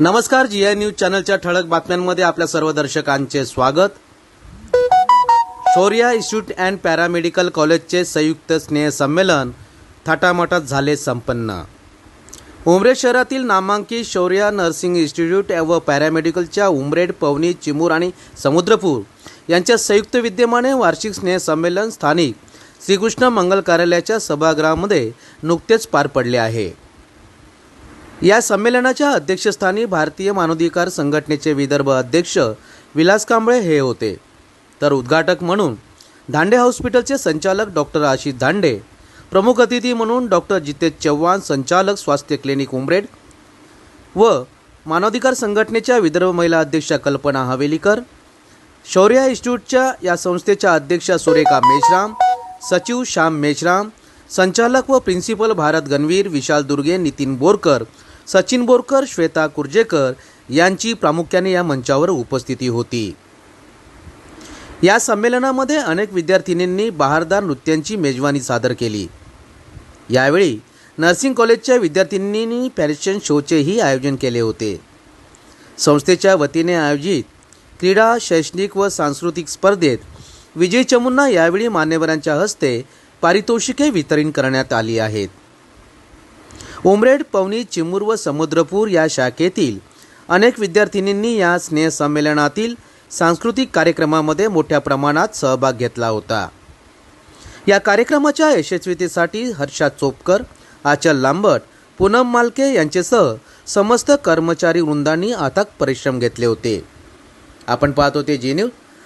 नमस्कार जी I news चॅनलच्या ठळक बातम्यांमध्ये आपल्या सर्व दर्शकांचे स्वागत. शौर्या इन्स्टिट्यूट अँड पॅरामेडिकल कॉलेजचे संयुक्त स्नेह संमेलन थाटामाटात झाले संपन्न. उमरेड शहरातील नामांकित शौर्या नर्सिंग इन्स्टिट्यूट व पॅरामेडिकलच्या उमरेड पवनी चिमूर आणि समुद्रपूर यांच्या संयुक्त विद्यमाने वार्षिक स्नेह संमेलन स्थानिक श्रीकृष्ण मंगल कार्यालयाच्या सभागृहामध्ये नुकतेच पार पडले आहे. या संमेलनाच्या अध्यक्षस्थानी भारतीय मानवाधिकार संघटनेचे विदर्भ अध्यक्ष विलास कांबळे हे होते. तर उद्घाटक म्हणून धांडे हॉस्पिटलचे संचालक डॉक्टर आशिष धांडे प्रमुख अतिथी म्हणून डॉक्टर जितेश चव्हाण संचालक स्वास्थ्य क्लिनिक उमरेड व मानवाधिकार संघटनेच्या विदर्भ महिला अध्यक्षा कल्पना हवेलीकर शौर्य इन्स्टिट्यूटच्या या संस्थेच्या अध्यक्षा सुरेखा मेश्राम सचिव श्याम मेश्राम संचालक व प्रिन्सिपल भारत गणवीर विशाल दुर्गे नितीन बोरकर सचिन बोरकर श्वेता कुर्जेकर यांची प्रामुख्याने या मंचावर उपस्थिती होती. या संमेलनामध्ये अनेक विद्यार्थिनींनी बहारदार नृत्यांची मेजवानी सादर केली. यावेळी नर्सिंग कॉलेजच्या विद्यार्थिनींनी फॅशन शोचेही आयोजन केले होते. संस्थेच्या वतीने आयोजित क्रीडा शैक्षणिक व सांस्कृतिक स्पर्धेत विजय चमूंना यावेळी मान्यवरांच्या हस्ते पारितोषिके वितरण करण्यात आली आहेत. उमरेड पवनी चिमूर व समुद्रपूर या शाखेतील अनेक विद्यार्थिनींनी या स्नेहसंमेलनातील सांस्कृतिक कार्यक्रमामध्ये मोठ्या प्रमाणात सहभाग घेतला होता. या कार्यक्रमाच्या यशस्वीतेसाठी हर्षा चोपकर आचल लांबट पूनम मालके यांचेसह समस्त कर्मचारी वृंदांनी अथक परिश्रम घेतले होते. आपण पाहत होते जी न्यूज.